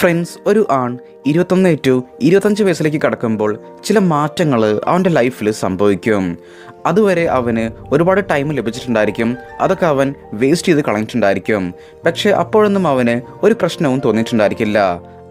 Friends ഒരു ആൺ ഇരുപത്തൊന്ന് ടു ഇരുപത്തഞ്ച് വയസ്സിലേക്ക് കടക്കുമ്പോൾ ചില മാറ്റങ്ങൾ അവന്റെ ലൈഫിൽ സംഭവിക്കും. അതുവരെ അവന് ഒരുപാട് ടൈം ലഭിച്ചിട്ടുണ്ടായിരിക്കും. അതൊക്കെ അവൻ വേസ്റ്റ് ചെയ്ത് കളഞ്ഞിട്ടുണ്ടായിരിക്കും. പക്ഷേ അപ്പോഴൊന്നും അവന് ഒരു പ്രശ്നവും തോന്നിയിട്ടുണ്ടായിരിക്കില്ല.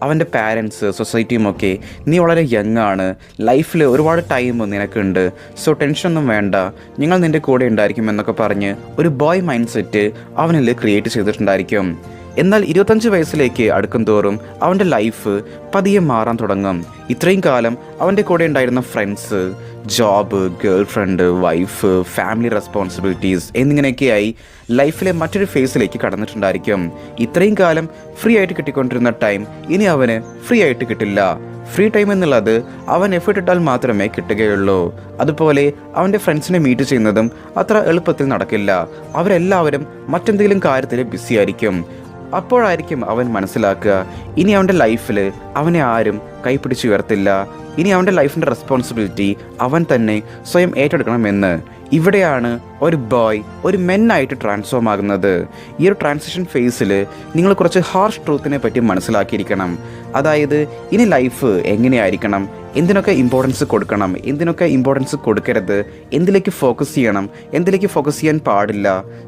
അവന്റെ പാരൻസ് സൊസൈറ്റിയും ഒക്കെ നീ വളരെ യങ് ആണ്. ലൈഫിൽ ഒരുപാട് ടൈം നിനക്കുണ്ട്. സോ ടെൻഷനൊന്നും വേണ്ട. ഞങ്ങൾ നിന്റെ കൂടെ ഉണ്ടായിരിക്കും എന്നൊക്കെ പറഞ്ഞ് ഒരു ബോയ് മൈൻഡ് സെറ്റ് അവനിൽ ക്രിയേറ്റ് ചെയ്തിട്ടുണ്ടായിരിക്കും. എന്നാൽ ഇരുപത്തഞ്ച് വയസ്സിലേക്ക് അടുക്കും തോറും അവന്റെ ലൈഫ് പതിയെ മാറാൻ തുടങ്ങും. ഇത്രയും കാലം അവന്റെ കൂടെ ഉണ്ടായിരുന്ന friends job girlfriend wife family responsibilities എന്നിങ്ങനെയൊക്കെയായി ലൈഫിലെ മറ്റൊരു ഫേസിലേക്ക് കടന്നിട്ടുണ്ടായിരിക്കും. ഇത്രയും കാലം ഫ്രീ ആയിട്ട് കിട്ടിക്കൊണ്ടിരുന്ന ടൈം ഇനി അവന് ഫ്രീ ആയിട്ട് കിട്ടില്ല. ഫ്രീ ടൈം എന്നുള്ളത് അവൻ എഫേർട്ട് ഇട്ടാൽ മാത്രമേ കിട്ടുകയുള്ളൂ. അതുപോലെ അവന്റെ ഫ്രണ്ട്സിനെ മീറ്റ് ചെയ്യുന്നതും അത്ര എളുപ്പത്തിൽ നടക്കില്ല. അവരെല്ലാവരും മറ്റെന്തെങ്കിലും കാര്യത്തിൽ ബിസി ആയിരിക്കും. അപ്പോഴായിരിക്കും അവൻ മനസ്സിലാക്കുക ഇനി അവന്റെ ലൈഫിൽ അവനെ ആരും കൈപ്പിടിച്ച് ഉയർത്തില്ല. ഇനി അവന്റെ ലൈഫിന്റെ റെസ്പോൺസിബിലിറ്റി അവൻ തന്നെ സ്വയം ഏറ്റെടുക്കണമെന്ന്. ഇവിടെയാണ് ഒരു ബോയ് ഒരു മെന്നായിട്ട് ട്രാൻസ്ഫോം ആകുന്നത്. ഈ ഒരു ട്രാൻസിഷൻ ഫേസിൽ നിങ്ങൾ കുറച്ച് ഹാർഷ് ട്രൂത്തിനെ പറ്റി മനസ്സിലാക്കിയിരിക്കണം. അതായത് ഇനി ലൈഫ് എങ്ങനെയായിരിക്കണം? എന്തിനൊക്കെ ഇമ്പോർട്ടൻസ് കൊടുക്കണം? എന്തിനൊക്കെ ഇമ്പോർട്ടൻസ് കൊടുക്കരുത്? എന്തിലേക്ക് ഫോക്കസ് ചെയ്യണം? എന്തിലേക്ക് ഫോക്കസ് ചെയ്യാൻ പാടില്ല?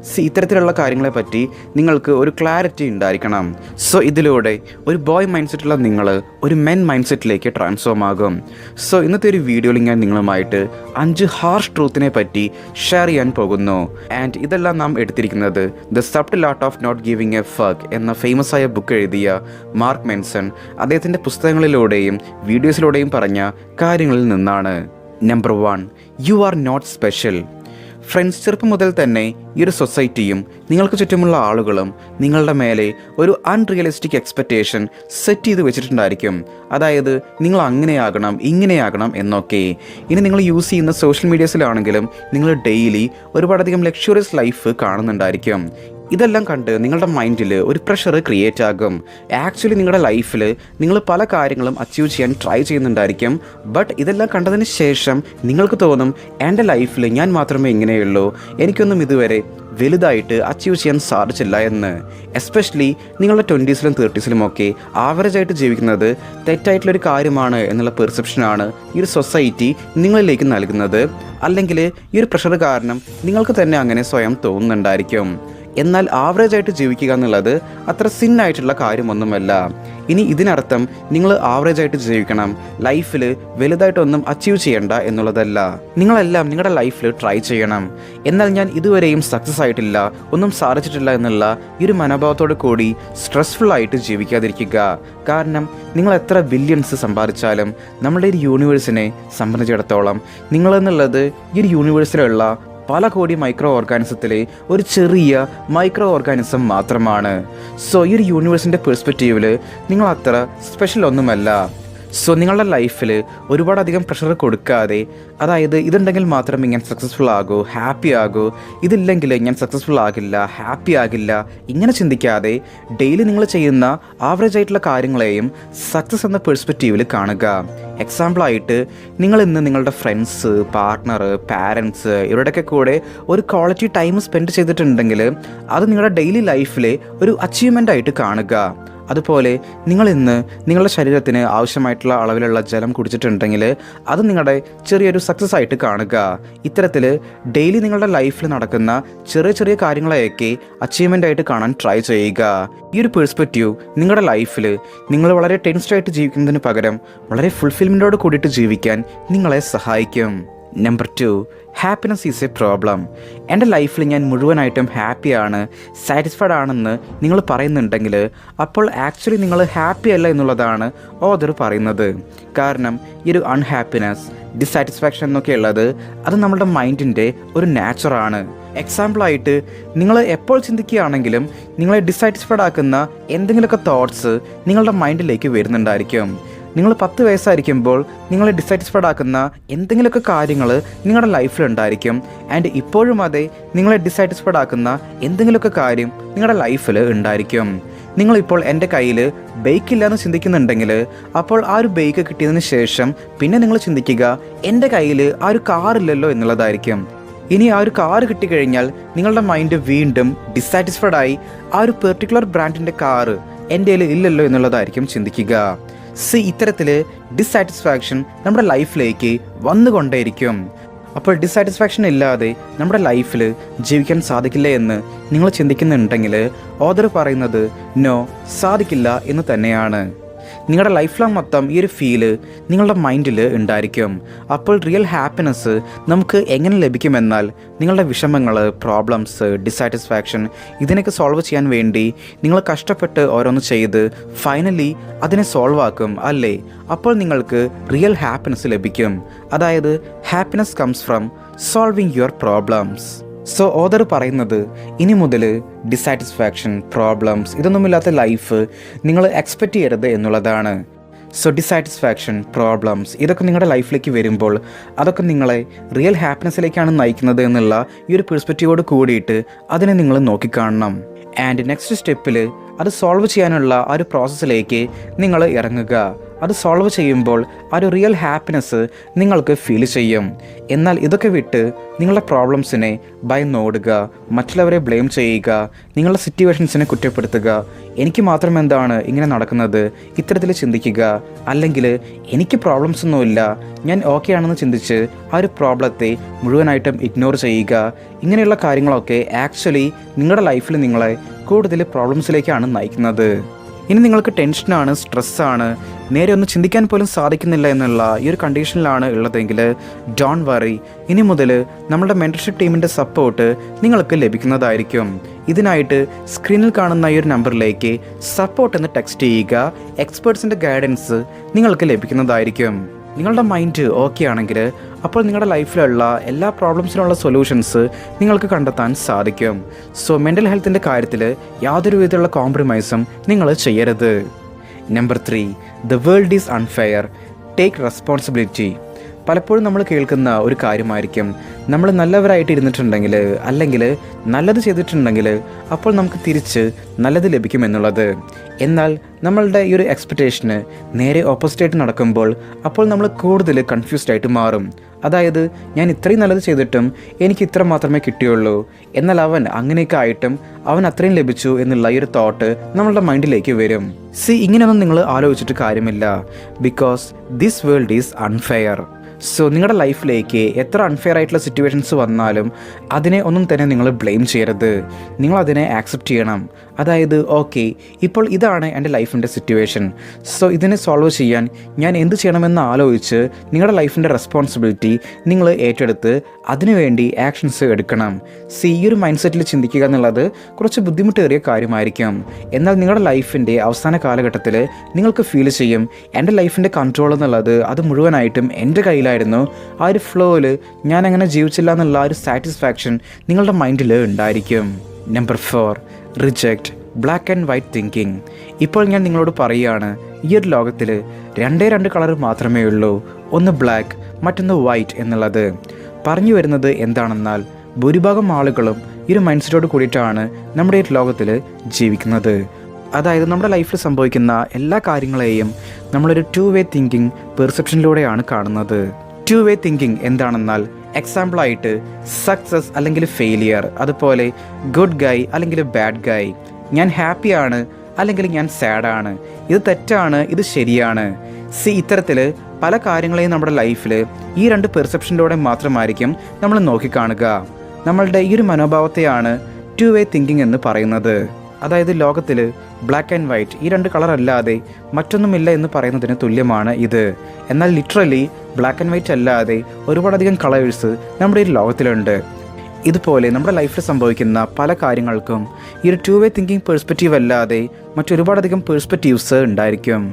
സി ഇത്തരത്തിലുള്ള കാര്യങ്ങളെ പറ്റി നിങ്ങൾക്ക് ഒരു ക്ലാരിറ്റി ഉണ്ടായിരിക്കണം. സോ ഇതിലൂടെ ഒരു ബോയ് മൈൻഡ് സെറ്റുള്ള നിങ്ങൾ ഒരു മെൻ മൈൻഡ് സെറ്റിലേക്ക് ട്രാൻസ്ഫോം ആകും. സോ ഇന്നത്തെ ഒരു വീഡിയോയിൽ ഞാൻ നിങ്ങളുമായിട്ട് അഞ്ച് ഹാർഷ് ട്രൂത്തിനെ പറ്റി ഷെയർ ചെയ്യാൻ പോകുന്നു. ആൻഡ് ഇതെല്ലാം നാം എടുത്തിരിക്കുന്നത് the subtle art of not giving a fuck എന്ന ഫേമസ് ആയ ബുക്ക് എഴുതിയ മാർക്ക് മെൻസൺ അദ്ദേഹത്തിന്റെ പുസ്തകങ്ങളിലൂടെയും വീഡിയോസിലൂടെയും പറഞ്ഞ കാര്യങ്ങളിൽ നിന്നാണ്. Number one you are not special friends ചെറുപ്പം മുതൽ തന്നെ ഈ ഒരു സൊസൈറ്റിയും നിങ്ങൾക്ക് ചുറ്റുമുള്ള ആളുകളും നിങ്ങളുടെ മേലെ ഒരു അൺറിയലിസ്റ്റിക് എക്സ്പെക്റ്റേഷൻ സെറ്റ് ചെയ്ത് വെച്ചിട്ടുണ്ടായിരിക്കും. അതായത് നിങ്ങൾ അങ്ങനെയാകണം ഇങ്ങനെയാകണം എന്നൊക്കെ. ഇനി നിങ്ങൾ യൂസ് ചെയ്യുന്ന സോഷ്യൽ മീഡിയസിലാണെങ്കിലും നിങ്ങൾ ഡെയിലി ഒരുപാടധികം ലക്ഷറിയസ് ലൈഫ് കാണുന്നുണ്ടായിരിക്കും. ഇതെല്ലാം കണ്ട് നിങ്ങളുടെ മൈൻഡിൽ ഒരു പ്രഷർ ക്രിയേറ്റ് ആകും. ആക്ച്വലി നിങ്ങളുടെ ലൈഫിൽ നിങ്ങൾ പല കാര്യങ്ങളും അച്ചീവ് ചെയ്യാൻ ട്രൈ ചെയ്യുന്നുണ്ടായിരിക്കും. ബട്ട് ഇതെല്ലാം കണ്ടതിന് ശേഷം നിങ്ങൾക്ക് തോന്നും എന്റെ ലൈഫിൽ ഞാൻ മാത്രമേ ഇങ്ങനെയുള്ളൂ എനിക്കൊന്നും ഇതുവരെ വലുതായിട്ട് അച്ചീവ് ചെയ്യാൻ സാധിച്ചില്ല എന്ന്. എസ്പെഷ്യലി നിങ്ങളുടെ ട്വന്റീസിലും ആവറേജ് ആയിട്ട് ജീവിക്കുന്നത് തെറ്റായിട്ടുള്ളൊരു കാര്യമാണ് എന്നുള്ള പെർസെപ്ഷനാണ് ഈ ഒരു സൊസൈറ്റി നിങ്ങളിലേക്ക് നൽകുന്നത്. അല്ലെങ്കിൽ ഈ ഒരു പ്രഷർ കാരണം നിങ്ങൾക്ക് തന്നെ അങ്ങനെ സ്വയം തോന്നുന്നുണ്ടായിരിക്കും. എന്നാൽ ആവറേജ് ആയിട്ട് ജീവിക്കുക എന്നുള്ളത് അത്ര ആയിട്ടുള്ള കാര്യമൊന്നുമല്ല. ഇനി ഇതിനർത്ഥം നിങ്ങൾ ആവറേജ് ആയിട്ട് ജീവിക്കണം. ലൈഫിൽ വലുതായിട്ടൊന്നും അച്ചീവ് ചെയ്യണ്ട എന്നുള്ളതല്ല. നിങ്ങളെല്ലാം നിങ്ങളുടെ ലൈഫിൽ ട്രൈ ചെയ്യണം. എന്നാൽ ഞാൻ ഇതുവരെയും സക്സസ് ആയിട്ടില്ല ഒന്നും സാധിച്ചിട്ടില്ല എന്നുള്ള ഈ ഒരു മനോഭാവത്തോടു കൂടി സ്ട്രെസ്ഫുൾ ആയിട്ട് ജീവിക്കാതിരിക്കുക. കാരണം നിങ്ങൾ എത്ര ബില്യൺസ് സമ്പാദിച്ചാലും നമ്മുടെ ഒരു യൂണിവേഴ്സിനെ സംബന്ധിച്ചിടത്തോളം നിങ്ങളെന്നുള്ളത് ഈ ഒരു യൂണിവേഴ്സിലുള്ള പല കോടി മൈക്രോ ഓർഗാനിസത്തിലെ ഒരു ചെറിയ മൈക്രോ ഓർഗാനിസം മാത്രമാണ്. സോ ഈ ഒരു യൂണിവേഴ്സിന്റെ പെർസ്പെക്റ്റീവിൽ നിങ്ങൾ അത്ര സ്പെഷ്യൽ ഒന്നുമല്ല. സോ നിങ്ങളുടെ ലൈഫിൽ ഒരുപാടധികം പ്രഷർ കൊടുക്കാതെ അതായത് ഇതുണ്ടെങ്കിൽ മാത്രം ഞാൻ സക്സസ്ഫുൾ ആകൂ ഹാപ്പി ആകൂ ഇതില്ലെങ്കിൽ ഞാൻ സക്സസ്ഫുൾ ആകില്ല ഹാപ്പി ആകില്ല ഇങ്ങനെ ചിന്തിക്കാതെ ഡെയിലി നിങ്ങൾ ചെയ്യുന്ന ആവറേജ് ആയിട്ടുള്ള കാര്യങ്ങളെയും സക്സസ് എന്ന പെർസ്പെക്റ്റീവിൽ കാണുക. എക്സാമ്പിളായിട്ട് നിങ്ങൾ ഇന്ന് നിങ്ങളുടെ ഫ്രണ്ട്സ് പാർട്ട്ണർ പാരൻസ് ഇവരുടെയൊക്കെ കൂടെ ഒരു ക്വാളിറ്റി ടൈം സ്പെൻഡ് ചെയ്തിട്ടുണ്ടെങ്കിൽ അത് നിങ്ങളുടെ ഡെയിലി ലൈഫിലെ ഒരു അച്ചീവ്മെന്റ് ആയിട്ട് കാണുക. അതുപോലെ നിങ്ങൾ ഇന്ന് നിങ്ങളുടെ ശരീരത്തിന് ആവശ്യമായിട്ടുള്ള അളവിലുള്ള ജലം കുടിച്ചിട്ടുണ്ടെങ്കിൽ അത് നിങ്ങളുടെ ചെറിയൊരു സക്സസ് ആയിട്ട് കാണുക. ഇത്തരത്തിൽ ഡെയിലി നിങ്ങളുടെ ലൈഫിൽ നടക്കുന്ന ചെറിയ ചെറിയ കാര്യങ്ങളെയൊക്കെ അച്ചീവ്മെന്റ് ആയിട്ട് കാണാൻ ട്രൈ ചെയ്യുക. ഈ ഒരു പെർസ്പെക്റ്റീവ് നിങ്ങളുടെ ലൈഫിൽ നിങ്ങൾ വളരെ ടെൻസ്ഡായിട്ട് ജീവിക്കുന്നതിന് പകരം വളരെ ഫുൾഫിൽമെന്റോട് കൂടിയിട്ട് ജീവിക്കാൻ നിങ്ങളെ സഹായിക്കും. Number two happiness is a problem എന്റെ ലൈഫിൽ ഞാൻ മുഴുവനായിട്ടും ഹാപ്പിയാണ് സാറ്റിസ്ഫൈഡ് ആണെന്ന് നിങ്ങൾ പറയുന്നുണ്ടെങ്കിൽ അപ്പോൾ ആക്ച്വലി നിങ്ങൾ ഹാപ്പി അല്ല എന്നുള്ളതാണ് ഓദർ പറയുന്നത്. കാരണം ഈ ഒരു അൺഹാപ്പിനെസ് ഡിസാറ്റിസ്ഫാക്ഷൻ എന്നൊക്കെ ഉള്ളത് അത് നമ്മുടെ മൈൻഡിന്റെ ഒരു നാച്ചറാണ് എക്സാമ്പിളായിട്ട് നിങ്ങൾ എപ്പോൾ ചിന്തിക്കുകയാണെങ്കിലും നിങ്ങളെ ഡിസാറ്റിസ്ഫൈഡ് ആക്കുന്ന എന്തെങ്കിലുമൊക്കെ തോട്ട്സ് നിങ്ങളുടെ മൈൻഡിലേക്ക് വരുന്നുണ്ടായിരിക്കും. നിങ്ങൾ പത്ത് വയസ്സായിരിക്കുമ്പോൾ നിങ്ങളെ ഡിസാറ്റിസ്ഫൈഡ് ആക്കുന്ന എന്തെങ്കിലുമൊക്കെ കാര്യങ്ങൾ നിങ്ങളുടെ ലൈഫിൽ ഉണ്ടായിരിക്കും. ആൻഡ് ഇപ്പോഴും അതെ നിങ്ങളെ ഡിസാറ്റിസ്ഫൈഡ് ആക്കുന്ന എന്തെങ്കിലുമൊക്കെ കാര്യം നിങ്ങളുടെ ലൈഫിൽ ഉണ്ടായിരിക്കും. നിങ്ങളിപ്പോൾ എന്റെ കയ്യിൽ ബൈക്ക് ഇല്ലയെന്ന് ചിന്തിക്കുന്നുണ്ടെങ്കിൽ അപ്പോൾ ആ ഒരു ബൈക്ക് കിട്ടിയതിന് ശേഷം പിന്നെ നിങ്ങൾ ചിന്തിക്കുക എന്റെ കയ്യിൽ ആ ഒരു കാറില്ലല്ലോ എന്നുള്ളതായിരിക്കും. ഇനി ആ ഒരു കാർ കിട്ടിക്കഴിഞ്ഞാൽ നിങ്ങളുടെ മൈൻഡ് വീണ്ടും ഡിസാറ്റിസ്ഫൈഡ് ആയി ആ ഒരു പെർട്ടിക്കുലർ ബ്രാൻഡിന്റെ കാറ് എന്റെ കയ്യിൽ ഇല്ലല്ലോ എന്നുള്ളതായിരിക്കും ചിന്തിക്കുക. സി ഇത്തരത്തിൽ ഡിസാറ്റിസ്ഫാക്ഷൻ നമ്മുടെ ലൈഫിലേക്ക് വന്നുകൊണ്ടേയിരിക്കും. അപ്പോൾ ഡിസാറ്റിസ്ഫാക്ഷൻ ഇല്ലാതെ നമ്മുടെ ലൈഫിൽ ജീവിക്കാൻ സാധിക്കില്ല എന്ന് നിങ്ങൾ ചിന്തിക്കുന്നുണ്ടെങ്കിൽ ഓദർ പറയുന്നത് നോ സാധിക്കില്ല എന്ന് തന്നെയാണ്. നിങ്ങളുടെ ലൈഫ് ലോങ് മൊത്തം ഈ ഒരു ഫീൽ നിങ്ങളുടെ മൈൻഡിൽ ഉണ്ടായിരിക്കും. അപ്പോൾ റിയൽ ഹാപ്പിനെസ് നമുക്ക് എങ്ങനെ ലഭിക്കുമെന്നാൽ നിങ്ങളുടെ വിഷമങ്ങൾ പ്രോബ്ലംസ് ഡിസാറ്റിസ്ഫാക്ഷൻ ഇതിനൊക്കെ സോൾവ് ചെയ്യാൻ വേണ്ടി നിങ്ങൾ കഷ്ടപ്പെട്ട് ഓരോന്ന് ചെയ്ത് ഫൈനലി അതിനെ സോൾവ് ആക്കും അല്ലേ? അപ്പോൾ നിങ്ങൾക്ക് റിയൽ ഹാപ്പിനെസ് ലഭിക്കും. അതായത് happiness comes from solving your problems so author പറയുന്നത് ഇനി മുതൽ ഡിസാറ്റിസ്ഫാക്ഷൻ പ്രോബ്ലംസ് ഇതൊന്നുമില്ലാത്ത ലൈഫ് നിങ്ങൾ എക്സ്പെക്റ്റ് ചെയ്യരുത് എന്നുള്ളതാണ്. സോ ഡിസാറ്റിസ്ഫാക്ഷൻ പ്രോബ്ലംസ് ഇതൊക്കെ നിങ്ങളുടെ ലൈഫിലേക്ക് വരുമ്പോൾ അതൊക്കെ നിങ്ങളെ റിയൽ ഹാപ്പിനെസ്സിലേക്കാണ് നയിക്കുന്നത് എന്നുള്ള ഈ ഒരു പെർസ്പെക്റ്റീവോട് കൂടിയിട്ട് അതിനെ നിങ്ങൾ നോക്കിക്കാണണം. ആൻഡ് നെക്സ്റ്റ് സ്റ്റെപ്പിൽ അത് സോൾവ് ചെയ്യാനുള്ള ആ ഒരു പ്രോസസ്സിലേക്ക് നിങ്ങൾ ഇറങ്ങുക. അത് സോൾവ് ചെയ്യുമ്പോൾ ആ ഒരു റിയൽ ഹാപ്പിനെസ് നിങ്ങൾക്ക് ഫീൽ ചെയ്യും. എന്നാൽ ഇതൊക്കെ വിട്ട് നിങ്ങളുടെ പ്രോബ്ലംസിനെ ഭയന്നോടുക മറ്റുള്ളവരെ ബ്ലെയിം ചെയ്യുക നിങ്ങളുടെ സിറ്റുവേഷൻസിനെ കുറ്റപ്പെടുത്തുക. എനിക്ക് മാത്രം എന്താണ് ഇങ്ങനെ നടക്കുന്നത്? ഇത്തരത്തിൽ ചിന്തിക്കുക. അല്ലെങ്കിൽ എനിക്ക് പ്രോബ്ലംസ് ഒന്നുമില്ല ഞാൻ ഓക്കെ ആണെന്ന് ചിന്തിച്ച് ആ ഒരു പ്രോബ്ലത്തെ മുഴുവനായിട്ടും ഇഗ്നോർ ചെയ്യുക. ഇങ്ങനെയുള്ള കാര്യങ്ങളൊക്കെ ആക്ച്വലി നിങ്ങളുടെ ലൈഫിൽ നിങ്ങളെ കൂടുതൽ പ്രോബ്ലംസിലേക്കാണ് നയിക്കുന്നത്. ഇനി നിങ്ങൾക്ക് ടെൻഷനാണ് സ്ട്രെസ്സാണ് നേരെ ഒന്ന് ചിന്തിക്കാൻ പോലും സാധിക്കുന്നില്ല എന്നുള്ള ഈ ഒരു കണ്ടീഷനിലാണ് ഉള്ളതെങ്കിൽ ഡോൺ വറി. ഇനി മുതൽ നമ്മുടെ മെന്റർഷിപ്പ് ടീമിന്റെ സപ്പോർട്ട് നിങ്ങൾക്ക് ലഭിക്കുന്നതായിരിക്കും. ഇതിനായിട്ട് സ്ക്രീനിൽ കാണുന്ന ഈ ഒരു നമ്പറിലേക്ക് സപ്പോർട്ട് എന്ന് ടെക്സ്റ്റ് ചെയ്യുക. എക്സ്പേർട്സിന്റെ ഗൈഡൻസ് നിങ്ങൾക്ക് ലഭിക്കുന്നതായിരിക്കും. നിങ്ങളുടെ മൈൻഡ് ഓക്കെ ആണെങ്കിൽ അപ്പോൾ നിങ്ങളുടെ ലൈഫിലുള്ള എല്ലാ പ്രോബ്ലംസിനുള്ള സൊല്യൂഷൻസ് നിങ്ങൾക്ക് കണ്ടെത്താൻ സാധിക്കും. സോ മെന്റൽ ഹെൽത്തിന്റെ കാര്യത്തിൽ യാതൊരു വിധത്തിലുള്ള കോംപ്രമൈസും നിങ്ങൾ ചെയ്യരുത്. Number three the world is unfair take responsibility പലപ്പോഴും നമ്മൾ കേൾക്കുന്ന ഒരു കാര്യമായിരിക്കും. നമ്മൾ നല്ലവരായിട്ട് ഇരുന്നിട്ടുണ്ടെങ്കിൽ അല്ലെങ്കിൽ നല്ലത് ചെയ്തിട്ടുണ്ടെങ്കിൽ അപ്പോൾ നമുക്ക് തിരിച്ച് നല്ലത് ലഭിക്കുമെന്നുള്ളത് എന്നാൽ നമ്മളുടെ ഈ ഒരു എക്സ്പെക്റ്റേഷന് നേരെ ഓപ്പോസിറ്റായിട്ട് നടക്കുമ്പോൾ അപ്പോൾ നമ്മൾ കൂടുതൽ കൺഫ്യൂസ്ഡ് ആയിട്ട് മാറും. അതായത് ഞാൻ ഇത്രയും നല്ലത് ചെയ്തിട്ടും എനിക്ക് ഇത്ര മാത്രമേ കിട്ടിയുള്ളൂ. എന്നാൽ അവൻ അങ്ങനെയൊക്കെ ആയിട്ടും അവൻ അത്രയും ലഭിച്ചു എന്നുള്ള ഈ ഒരു തോട്ട് നമ്മളുടെ മൈൻഡിലേക്ക് വരും. സി ഇങ്ങനെയൊന്നും നിങ്ങൾ ആലോചിച്ചിട്ട് കാര്യമില്ല. Because this world is unfair so നിങ്ങളുടെ ലൈഫിലേക്ക് എത്ര അൺഫെയർ ആയിട്ടുള്ള സിറ്റുവേഷൻസ് വന്നാലും അതിനെ ഒന്നും തന്നെ നിങ്ങൾ ബ്ലെയിം ചെയ്യരുത്. നിങ്ങൾ അതിനെ ആക്സെപ്റ്റ് ചെയ്യണം. അതായത് ഓക്കെ ഇപ്പോൾ ഇതാണ് എന്റെ ലൈഫിന്റെ സിറ്റുവേഷൻ. സോ ഇതിനെ സോൾവ് ചെയ്യാൻ ഞാൻ എന്ത് ചെയ്യണമെന്ന് ആലോചിച്ച് നിങ്ങളുടെ ലൈഫിന്റെ റെസ്പോൺസിബിലിറ്റി നിങ്ങൾ ഏറ്റെടുത്ത് അതിനുവേണ്ടി ആക്ഷൻസ് എടുക്കണം. സി ഈ ഒരു മൈൻഡ് സെറ്റിൽ ചിന്തിക്കുക എന്നുള്ളത് കുറച്ച് ബുദ്ധിമുട്ടേറിയ കാര്യമായിരിക്കും. എന്നാൽ നിങ്ങളുടെ ലൈഫിന്റെ അവസാന കാലഘട്ടത്തിൽ നിങ്ങൾക്ക് ഫീൽ ചെയ്യും എന്റെ ലൈഫിന്റെ കൺട്രോൾ എന്നുള്ളത് അത് മുഴുവനായിട്ടും എന്റെ കയ്യിലായിരുന്നു. ആ ഒരു ഫ്ലോയിൽ ഞാൻ അങ്ങനെ ജീവിച്ചില്ല എന്നുള്ള ആ ഒരു സാറ്റിസ്ഫാക്ഷൻ നിങ്ങളുടെ മൈൻഡിൽ ഉണ്ടായിരിക്കും. Number four reject black and white thinking ഇപ്പോൾ ഞാൻ നിങ്ങളോട് പറയുകയാണ് ഈ ഒരു ലോകത്തിൽ രണ്ടേ രണ്ട് കളർ മാത്രമേ ഉള്ളൂ. ഒന്ന് ബ്ലാക്ക് മറ്റൊന്ന് വൈറ്റ് എന്നുള്ളത്. പറഞ്ഞു വരുന്നത് എന്താണെന്നാൽ ഭൂരിഭാഗം ആളുകളും ഈ ഒരു മൈൻഡ് സെറ്റോട് കൂടിയിട്ടാണ് നമ്മുടെ ഈ ലോകത്തിൽ ജീവിക്കുന്നത്. അതായത് നമ്മുടെ ലൈഫിൽ സംഭവിക്കുന്ന എല്ലാ കാര്യങ്ങളെയും നമ്മളൊരു ടു വേ തിങ്കിങ് പെർസെപ്ഷനിലൂടെയാണ് കാണുന്നത്. ടു വേ തിങ്കിങ് എന്താണെന്നാൽ എക്സാമ്പിളായിട്ട് സക്സസ് അല്ലെങ്കിൽ ഫെയിലിയർ അതുപോലെ ഗുഡ് ഗൈ അല്ലെങ്കിൽ ബാഡ് ഗൈ ഞാൻ ഹാപ്പിയാണ് അല്ലെങ്കിൽ ഞാൻ സാഡാണ്. ഇത് തെറ്റാണ് ഇത് ശരിയാണ്. സി ഇത്തരത്തിൽ പല കാര്യങ്ങളെയും നമ്മുടെ ലൈഫിൽ ഈ രണ്ട് പെർസെപ്ഷനിലൂടെ മാത്രമായിരിക്കും നമ്മൾ നോക്കിക്കാണുക. നമ്മളുടെ ഈ ഒരു മനോഭാവത്തെയാണ് ടു വേ തിങ്കിങ് എന്ന് പറയുന്നത്. അതായത് ലോകത്തിൽ ബ്ലാക്ക് ആൻഡ് വൈറ്റ് ഈ രണ്ട് കളർ അല്ലാതെ മറ്റൊന്നുമില്ല എന്ന് പറയുന്നതിന് തുല്യമാണ് ഇത്. എന്നാൽ ലിറ്ററലി ബ്ലാക്ക് ആൻഡ് വൈറ്റ് അല്ലാതെ ഒരുപാടധികം കളേഴ്സ് നമ്മുടെ ഈ ലോകത്തിലുണ്ട്. ഇതുപോലെ നമ്മുടെ ലൈഫിൽ സംഭവിക്കുന്ന പല കാര്യങ്ങൾക്കും ഈ ഒരു ടു വേ തിങ്കിങ് പേഴ്സ്പെക്റ്റീവ് അല്ലാതെ മറ്റൊരുപാടധികം പേഴ്സ്പെക്റ്റീവ്സ് ഉണ്ടായിരിക്കും.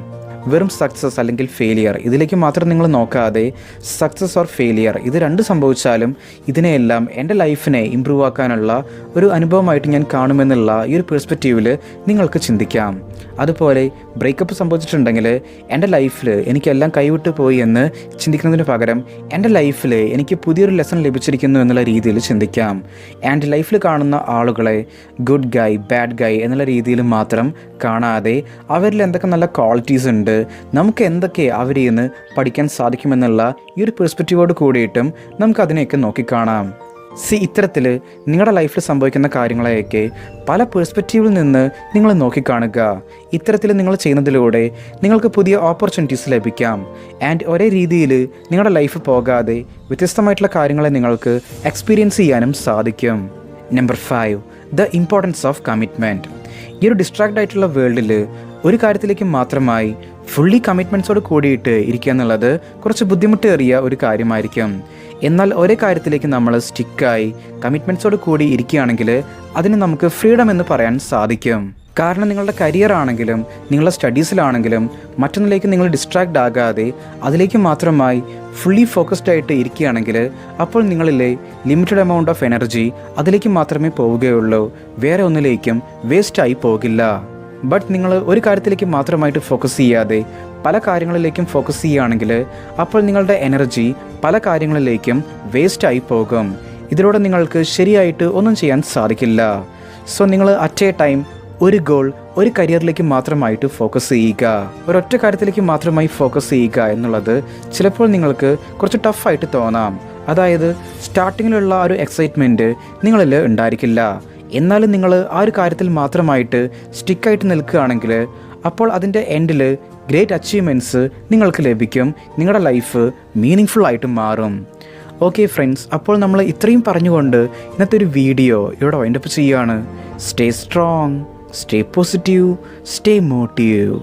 വെറും സക്സസ് അല്ലെങ്കിൽ ഫെയിലിയർ ഇതിലേക്ക് മാത്രം നിങ്ങൾ നോക്കാതെ സക്സസ് ഓർ ഫെയിലിയർ ഇത് രണ്ട് സംഭവിച്ചാലും ഇതിനെയെല്ലാം എന്റെ ലൈഫിനെ ഇമ്പ്രൂവ് ആക്കാനുള്ള ഒരു അനുഭവമായിട്ട് ഞാൻ കാണുമെന്നുള്ള ഈ ഒരു പെർസ്പെക്റ്റീവിൽ നിങ്ങൾക്ക് ചിന്തിക്കാം. അതുപോലെ ബ്രേക്കപ്പ് സംഭവിച്ചിട്ടുണ്ടെങ്കിൽ എന്റെ ലൈഫിൽ എനിക്കെല്ലാം കൈവിട്ട് പോയി എന്ന് ചിന്തിക്കുന്നതിന് പകരം എന്റെ ലൈഫിൽ എനിക്ക് പുതിയൊരു ലെസൺ ലഭിച്ചിരിക്കുന്നു എന്നുള്ള രീതിയിൽ ചിന്തിക്കാം. ആൻഡ് ലൈഫിൽ കാണുന്ന ആളുകളെ ഗുഡ് ഗൈ ബാഡ് ഗൈ എന്നുള്ള രീതിയിൽ മാത്രം കാണാതെ അവരിൽ എന്തൊക്കെ നല്ല ക്വാളിറ്റീസ് ഉണ്ട് നമുക്ക് എന്തൊക്കെ അവരിൽ നിന്ന് പഠിക്കാൻ സാധിക്കുമെന്നുള്ള ഈ ഒരു പെർസ്പെക്റ്റീവോട് കൂടിയിട്ടും നമുക്ക് അതിനെയൊക്കെ നോക്കിക്കാണാം. സി ഇത്തരത്തിൽ നിങ്ങളുടെ ലൈഫിൽ സംഭവിക്കുന്ന കാര്യങ്ങളെയൊക്കെ പല പേഴ്സ്പെക്റ്റീവിൽ നിന്ന് നിങ്ങൾ നോക്കിക്കാണുക. ഇത്തരത്തിൽ നിങ്ങൾ ചെയ്യുന്നതിലൂടെ നിങ്ങൾക്ക് പുതിയ ഓപ്പർച്യൂണിറ്റീസ് ലഭിക്കാം. ആൻഡ് ഒരേ രീതിയിൽ നിങ്ങളുടെ ലൈഫ് പോകാതെ വ്യത്യസ്തമായിട്ടുള്ള കാര്യങ്ങളെ നിങ്ങൾക്ക് എക്സ്പീരിയൻസ് ചെയ്യാനും സാധിക്കും. Number five the importance of commitment ഈ ഒരു ഡിസ്ട്രാക്ട് ആയിട്ടുള്ള വേൾഡിൽ ഒരു കാര്യത്തിലേക്ക് മാത്രമായി ഫുള്ളി കമ്മിറ്റ്മെന്റ്സോട് കൂടിയിട്ട് ഇരിക്കുക എന്നുള്ളത് കുറച്ച് ബുദ്ധിമുട്ടേറിയ ഒരു കാര്യമായിരിക്കും. എന്നാൽ ഒരേ കാര്യത്തിലേക്ക് നമ്മൾ സ്റ്റിക്കായി കമ്മിറ്റ്മെന്റ്സോട് കൂടി ഇരിക്കുകയാണെങ്കിൽ അതിന് നമുക്ക് ഫ്രീഡം എന്ന് പറയാൻ സാധിക്കും. കാരണം നിങ്ങളുടെ കരിയർ ആണെങ്കിലും നിങ്ങളുടെ സ്റ്റഡീസിലാണെങ്കിലും മറ്റൊന്നിലേക്ക് നിങ്ങൾ ഡിസ്ട്രാക്ട് ആകാതെ അതിലേക്ക് മാത്രമായി ഫുള്ളി ഫോക്കസ്ഡ് ആയിട്ട് ഇരിക്കുകയാണെങ്കിൽ അപ്പോൾ നിങ്ങളിലെ ലിമിറ്റഡ് എമൗണ്ട് ഓഫ് എനർജി അതിലേക്ക് മാത്രമേ പോവുകയുള്ളൂ. വേറെ ഒന്നിലേക്കും വേസ്റ്റായി പോകില്ല. ബട്ട് നിങ്ങൾ ഒരു കാര്യത്തിലേക്ക് മാത്രമായിട്ട് ഫോക്കസ് ചെയ്യാതെ പല കാര്യങ്ങളിലേക്കും ഫോക്കസ് ചെയ്യുകയാണെങ്കിൽ അപ്പോൾ നിങ്ങളുടെ എനർജി പല കാര്യങ്ങളിലേക്കും വേസ്റ്റായി പോകും. ഇതിലൂടെ നിങ്ങൾക്ക് ശരിയായിട്ട് ഒന്നും ചെയ്യാൻ സാധിക്കില്ല. സോ നിങ്ങൾ അറ്റ് എ ടൈം ഒരു ഗോൾ ഒരു കരിയറിലേക്ക് മാത്രമായിട്ട് ഫോക്കസ് ചെയ്യുക. ഒരൊറ്റ കാര്യത്തിലേക്ക് മാത്രമായി ഫോക്കസ് ചെയ്യുക എന്നുള്ളത് ചിലപ്പോൾ നിങ്ങൾക്ക് കുറച്ച് ടഫായിട്ട് തോന്നാം. അതായത് സ്റ്റാർട്ടിങ്ങിലുള്ള ഒരു എക്സൈറ്റ്മെന്റ് നിങ്ങളിൽ ഉണ്ടായിരിക്കില്ല. എന്നാലും നിങ്ങൾ ആ ഒരു കാര്യത്തിൽ മാത്രമായിട്ട് സ്റ്റിക്കായിട്ട് നിൽക്കുകയാണെങ്കിൽ അപ്പോൾ അതിന്റെ എൻഡിൽ ഗ്രേറ്റ് അച്ചീവ്മെന്റ്സ് നിങ്ങൾക്ക് ലഭിക്കും. നിങ്ങളുടെ ലൈഫ് മീനിങ് ഫുൾ ആയിട്ട് മാറും. ഓക്കെ ഫ്രണ്ട്സ് അപ്പോൾ നമ്മൾ ഇത്രയും പറഞ്ഞുകൊണ്ട് ഇന്നത്തെ ഒരു വീഡിയോ ഇവിടെ വൈൻഡപ്പ് ചെയ്യുകയാണ്. Stay strong stay positive stay motivated